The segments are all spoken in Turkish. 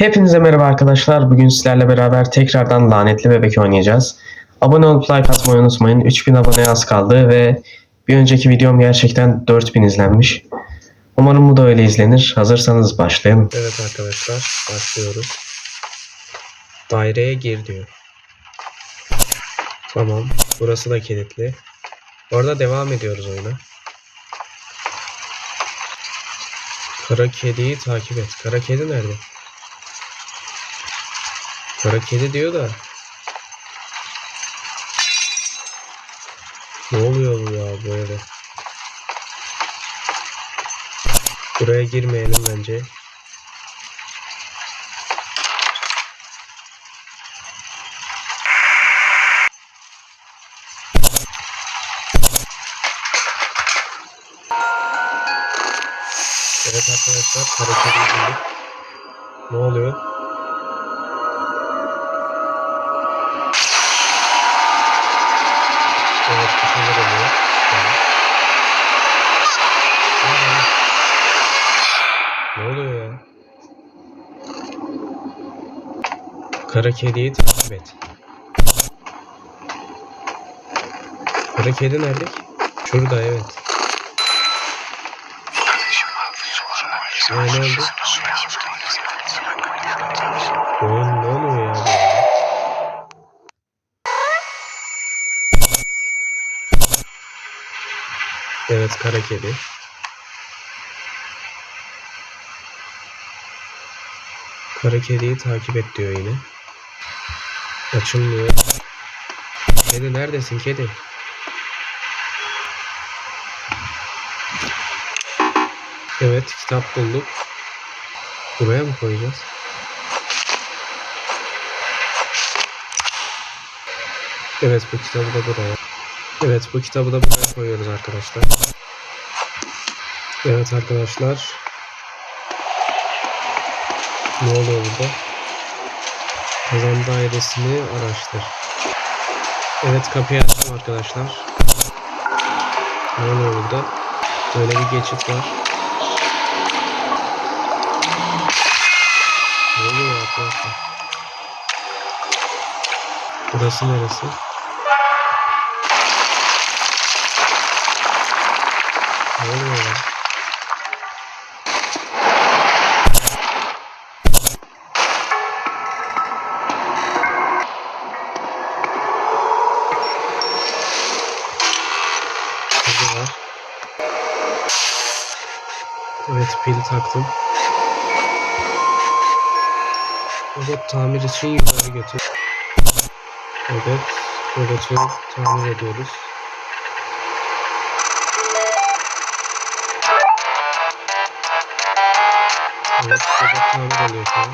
Hepinize merhaba arkadaşlar. Bugün sizlerle beraber tekrardan lanetli bebek oynayacağız. Abone olup like atmayı unutmayın. 3000 aboneye az kaldı ve bir önceki videom gerçekten 4000 izlenmiş. Umarım bu da öyle izlenir. Hazırsanız başlayalım. Evet arkadaşlar başlıyoruz. Daireye gir diyor. Tamam. Burası da kilitli. Orada devam ediyoruz oyuna. Kara kediyi takip et. Kara kedi nerede? Kara kedi diyor da. Ne oluyor bu ya böyle? Buraya girmeyelim bence. Evet arkadaşlar kara bulduk. Ne oluyor? Kara kediyi takip et. Kara kedi nerede ki? Şurada evet. Ne oldu? Oyun ne oluyor ya? Evet kara kedi. Kara kediyi takip et diyor yine. Açılmıyor. Kedi neredesin kedi? Evet kitap bulduk. Buraya mı koyacağız? Evet bu kitabı da buraya. Evet bu kitabı da buraya koyuyoruz arkadaşlar. Evet arkadaşlar. Ne oluyor burada? Kazan dairesini araştır. Evet kapıyı açtım arkadaşlar. Ne oluyor burada? Böyle bir geçit var. Ne oluyor arkadaşlar? Burası neresi? Ne oluyor Evet pil taktım. Robot tamir için yukarı götür. Evet, robotu tamir ediyoruz. Evet, robot tamir oluyor şu an.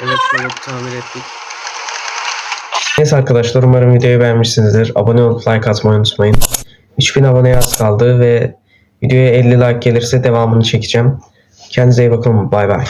Evet, robot tamir ettik. Neyse arkadaşlar umarım videoyu beğenmişsinizdir. Abone olup like atmayı unutmayın. 3000 aboneye az kaldı ve videoya 50 like gelirse devamını çekeceğim. Kendinize iyi bakın. Bay bay.